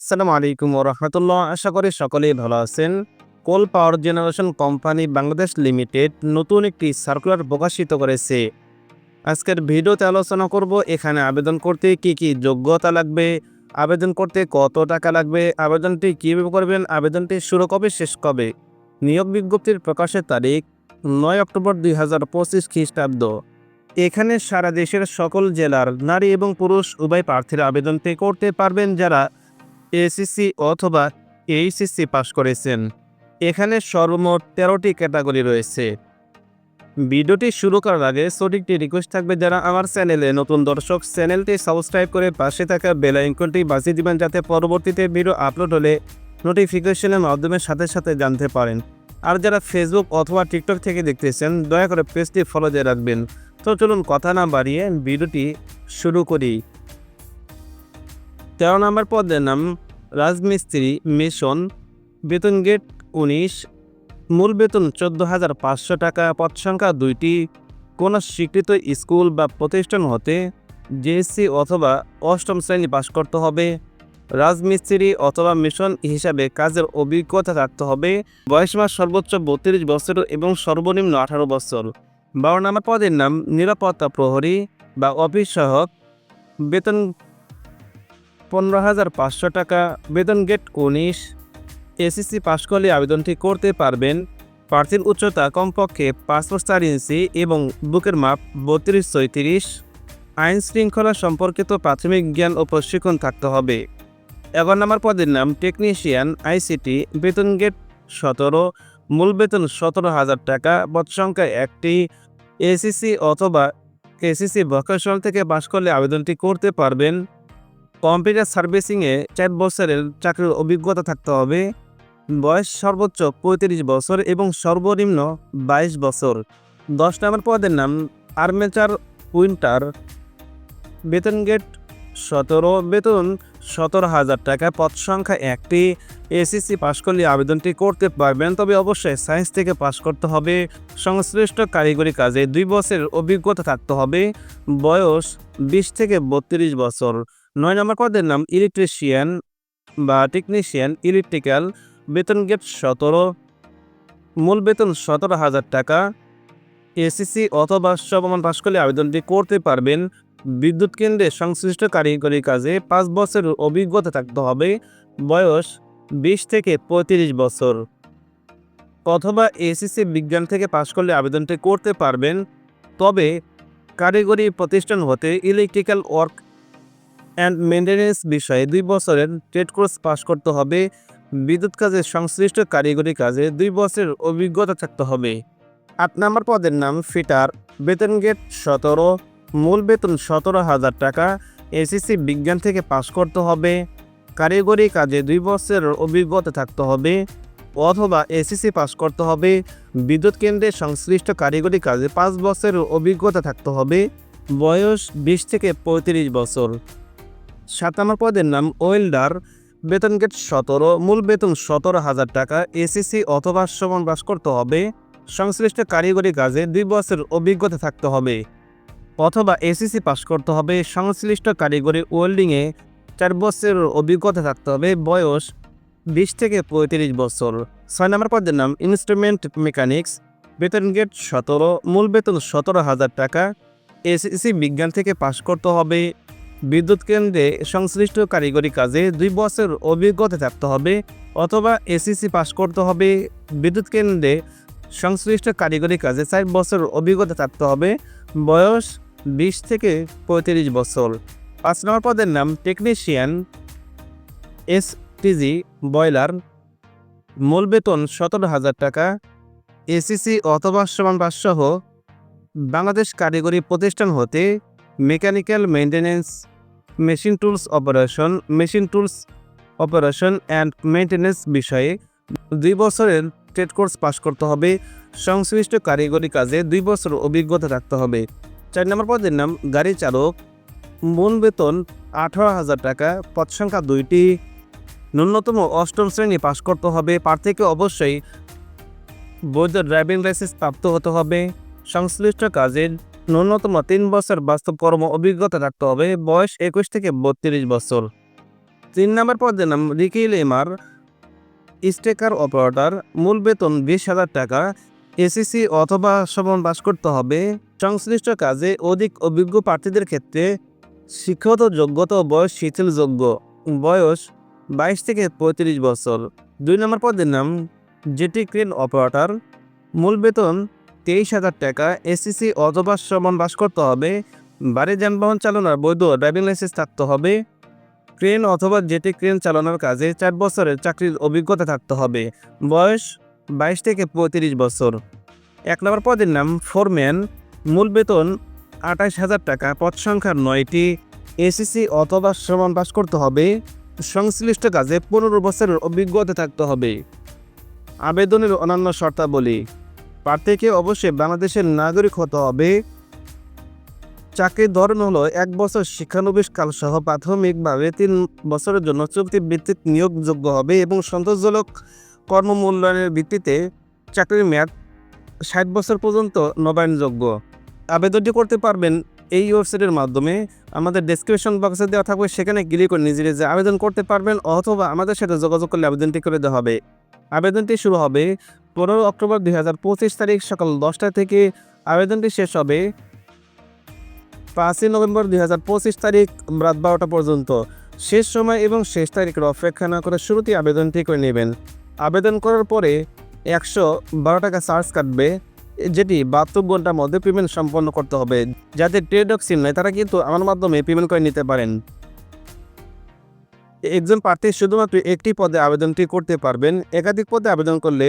আসসালামু আলাইকুম রহমতুল্লাহ। আশা করি সকলেই ভালো আছেন। Coal power generation company Bangladesh limited নতুন একটি সার্কুলার প্রকাশিত করেছে। আজকের ভিডিওতে আলোচনা করব এখানে আবেদন করতে কি কি যোগ্যতা লাগবে, আবেদন করতে কত টাকা লাগবে, আবেদনটি কীভাবে করবেন, আবেদনটি শুরু কবে, শেষ কবে? নিয়োগ বিজ্ঞপ্তির প্রকাশের তারিখ নয় অক্টোবর দুই হাজার পঁচিশ খ্রিস্টাব্দ। এখানে সারা দেশের সকল জেলার নারী এবং পুরুষ উভয় প্রার্থীরা আবেদনটি করতে পারবেন যারা এসিসি অথবা এইচএসসি পাশ করেছেন। এখানে সর্বমোট তেরোটি ক্যাটাগরি রয়েছে। ভিডিওটি শুরু করার আগে সঠিকটি রিকোয়েস্ট থাকবে যারা আমার চ্যানেলে নতুন দর্শক, চ্যানেলটি সাবস্ক্রাইব করে পাশে থাকা বেল আইকনটি বাজিয়ে দিবেন যাতে পরবর্তীতে ভিডিও আপলোড হলে নোটিফিকেশনের মাধ্যমে সাথে সাথে জানতে পারেন। আর যারা ফেসবুক অথবা টিকটক থেকে দেখতেছেন, দয়া করে পেজটি ফলো দিয়ে রাখবেন। তো চলুন কথা না বাড়িয়ে ভিডিওটি শুরু করি। তেরো নম্বর পদের নাম রাজমিস্ত্রি মিশন, বেতন গেট উনিশ, মূল বেতন চোদ্দ হাজার পাঁচশো টাকা, পদ সংখ্যা দুইটি। কোনো স্বীকৃত স্কুল বা প্রতিষ্ঠান হতে জেএসসি অথবা অষ্টম শ্রেণি পাশ করতে হবে। রাজমিস্ত্রি অথবা মিশন হিসাবে কাজের অভিজ্ঞতা থাকতে হবে। বয়স মাস সর্বোচ্চ বত্রিশ বছর এবং সর্বনিম্ন আঠারো বছর। বারো নম্বর পদের নাম নিরাপত্তা প্রহরী বা অফিস সহায়ক। বেতন পনেরো হাজার পাঁচশো টাকা। বেতন গেট উনিশ। এসএসসি পাশ করলে আবেদনটি করতে পারবেন। প্রার্থীর উচ্চতা কমপক্ষে ফুট চার ইঞ্চি এবং বুকের মাপ বত্রিশ ছয়ত্রিশ। আইন শৃঙ্খলা সম্পর্কিত প্রাথমিক জ্ঞান ও প্রশিক্ষণ থাকতে হবে। এগারো নম্বর পদের নাম টেকনিশিয়ান, আইসিটি, বেতন গেট সতেরো। মূল বেতন সতেরো হাজার টাকা, পদ সংখ্যা একটি। এসিসি অথবা এসিসি ভোকেশনাল থেকে পাশ করলে আবেদনটি করতে পারবেন। কম্পিউটার সার্ভিসিংয়ে চার বছরের চাকরির অভিজ্ঞতা থাকতে হবে। বয়স সর্বোচ্চ পঁয়ত্রিশ বছর এবং সর্বনিম্ন বাইশ বছর। দশ নম্বর পদের নাম আর্মেচার উইন্টার। বেতন গেট সতেরো, বেতন সতেরো হাজার টাকা, পদ সংখ্যা একটি। এসএসসি পাশ করলে আবেদনটি করতে পারবেন, তবে অবশ্যই সায়েন্স থেকে পাশ করতে হবে। সংশ্লিষ্ট কারিগরি কাজে দুই বছরের অভিজ্ঞতা থাকতে হবে। বয়স বিশ থেকে বত্রিশ বছর। নয় নম্বর পদের নাম ইলেকট্রিশিয়ান বা টেকনিশিয়ান ইলেকট্রিক্যাল বেতন গেট সতেরো, মূল বেতন সতেরো হাজার টাকা। এসিসি অথবা সমমান পাশ করলে আবেদনটি করতে পারবেন। বিদ্যুৎ কেন্দ্রে সংশ্লিষ্ট কারিগরি কাজে পাঁচ বছরের অভিজ্ঞতা থাকতে হবে। বয়স বিশ থেকে পঁয়ত্রিশ বছর। অথবা এসিসি বিজ্ঞান থেকে পাশ করলে আবেদনটি করতে পারবেন। তবে কারিগরি প্রতিষ্ঠান হতে ইলেকট্রিক্যাল ওয়ার্ক অ্যান্ড মেনটেন্যান্স বিষয়ে দুই বছরের ট্রেড কোর্স পাশ করতে হবে। বিদ্যুৎ কাজের সংশ্লিষ্ট কারিগরি কাজে দুই বছরের অভিজ্ঞতা থাকতে হবে। আট নম্বর পদের নাম ফিটার। বেতন গেট সতেরো, মূল বেতন সতেরো হাজার টাকা। এসএসসি বিজ্ঞান থেকে পাশ করতে হবে। কারিগরি কাজে দুই বছরের অভিজ্ঞতা থাকতে হবে। অথবা এসএসসি পাশ করতে হবে। বিদ্যুৎ কেন্দ্রে সংশ্লিষ্ট কারিগরি কাজে পাঁচ বছরের অভিজ্ঞতা থাকতে হবে। বয়স বিশ থেকে পঁয়ত্রিশ বছর। সাত নম্বর পদের নাম ওয়েল্ডার। বেতন গেট সতেরো, মূল বেতন সতেরো হাজার টাকা এসিসি অথবা সমান বাস করতে হবে। সংশ্লিষ্ট কারিগরি কাজে দুই বছর অভিজ্ঞতা থাকতে হবে। অথবা এসিসি পাস করতে হবে। সংশ্লিষ্ট কারিগরি ওয়েল্ডিংয়ে চার বছরের অভিজ্ঞতা থাকতে হবে। বয়স বিশ থেকে পঁয়ত্রিশ বছর। ছয় নম্বর পদের নাম ইনস্ট্রুমেন্ট মেকানিক্স। বেতন গেট সতেরো, মূল বেতন সতেরো হাজার টাকা। এসএসসি বিজ্ঞান থেকে পাশ করতে হবে। বিদ্যুৎ কেন্দ্রে সংশ্লিষ্ট কারিগরি কাজে দুই বছর অভিজ্ঞতা থাকতে হবে অথবা এসিসি পাশ করতে হবে। বিদ্যুৎ কেন্দ্রে সংশ্লিষ্ট কারিগরি কাজে চার বছর অভিজ্ঞতা থাকতে হবে। বয়স বিশ থেকে পঁয়ত্রিশ বছর। পাঁচ নম্বর পদের নাম টেকনিশিয়ান এসটিজি বয়লার। মূল বেতন সতেরো হাজার টাকা। এসিসি অথবা সমান সহ বাংলাদেশ কারিগরি প্রতিষ্ঠান হতে mechanical maintenance machine tools operation machine tools operation and maintenance বিষয়ে দুই বছরের ট্রেড কোর্স পাশ করতে হবে। সংশ্লিষ্ট কারিগরি কাজে দুই বছর অভিজ্ঞতা থাকতে হবে। চার নম্বর পদের নাম, গাড়ি চালক। মূল বেতন আঠারো হাজার টাকা, পদ সংখ্যা দুইটি। ন্যূনতম অষ্টম শ্রেণি পাশ করতে হবে। প্রার্থীকে অবশ্যই বৈধ ড্রাইভিং লাইসেন্স প্রাপ্ত হতে হবে। সংশ্লিষ্ট কাজের ন্যূনতম তিন বছর বাস্তব কর্ম অভিজ্ঞতা থাকতে হবে। বয়স একুশ থেকে বত্রিশ বছর। তিন নম্বর পদের নাম রিকিল এমার স্টেকার অপারেটর। মূল বেতন বিশ হাজার টাকা। এসিসি অথবা সমান পাস করতে হবে। সংশ্লিষ্ট কাজে অধিক অভিজ্ঞ প্রার্থীদের ক্ষেত্রে শিক্ষাগত যোগ্যতা বয়স শিথিলযোগ্য। বয়স বাইশ থেকে পঁয়ত্রিশ বছর। দুই নম্বর পদের নাম জেটি ক্রেন অপারেটর। মূল বেতন তেইশ হাজার টাকা, এসিসি অথবা সমান বাস করতে হবে, বাড়ি যানবাহন চালানোর বৈধ ড্রাইভিং লাইসেন্স থাকতে হবে ক্রেন অথবা জেটি ক্রেন চালানোর কাজে চার বছরের চাকরির অভিজ্ঞতা থাকতে হবে, বয়স বাইশ থেকে পঁয়ত্রিশ বছর। এক নম্বর পদের নাম ফোরম্যান, মূল বেতন আঠাশ হাজার টাকা, পদ সংখ্যা নয়টি, এসিসি অথবা সমান পাস করতে হবে, সংশ্লিষ্ট কাজে পনেরো বছরের অভিজ্ঞতা থাকতে হবে। আবেদনের অন্যান্য শর্তাবলী প্রার্থীকে অবশ্যই বাংলাদেশের নাগরিক হতে হবে। চাকরির ধরন হলো এক বছর শিক্ষানবিশ কাল সহ প্রাথমিকভাবে তিন বছরের জন্য চুক্তি ভিত্তিক নিয়োগযোগ্য হবে এবং সন্তোষজনক কর্মমূল্যায়নের ভিত্তিতে চাকরির মেয়াদ ষাট বছর পর্যন্ত নবায়নযোগ্য। আবেদনটি করতে পারবেন এই ওয়েবসাইটের মাধ্যমে। আমাদের ডেসক্রিপশন বক্সে দেওয়া থাকবে, সেখানে ক্লিক করে নিজে যে আবেদন করতে পারবেন অথবা আমাদের সাথে যোগাযোগ করলে আবেদনটি করে দেওয়া হবে। আবেদনটি শুরু হবে পনেরো অক্টোবর দুই হাজার পঁচিশ তারিখ সকাল দশটা থেকে আবেদনটি শেষ হবে। পাঁচই নভেম্বর দুই হাজার পঁচিশ তারিখ রাত বারোটা পর্যন্ত। শেষ সময় এবং শেষ তারিখের অপেক্ষা না করে শুরুতেই আবেদনটি করে নেবেন। আবেদন করার পরে একশো বারো টাকা চার্জ কাটবে, যেটি বাহাত্তর ঘণ্টার মধ্যে পেমেন্ট সম্পন্ন করতে হবে। যাদের ট্রেড সিম নেই তারা কিন্তু আমার মাধ্যমে পেমেন্ট করে নিতে পারেন। একজন প্রার্থী শুধুমাত্র একটি পদে আবেদনটি করতে পারবেন। একাধিক পদে আবেদন করলে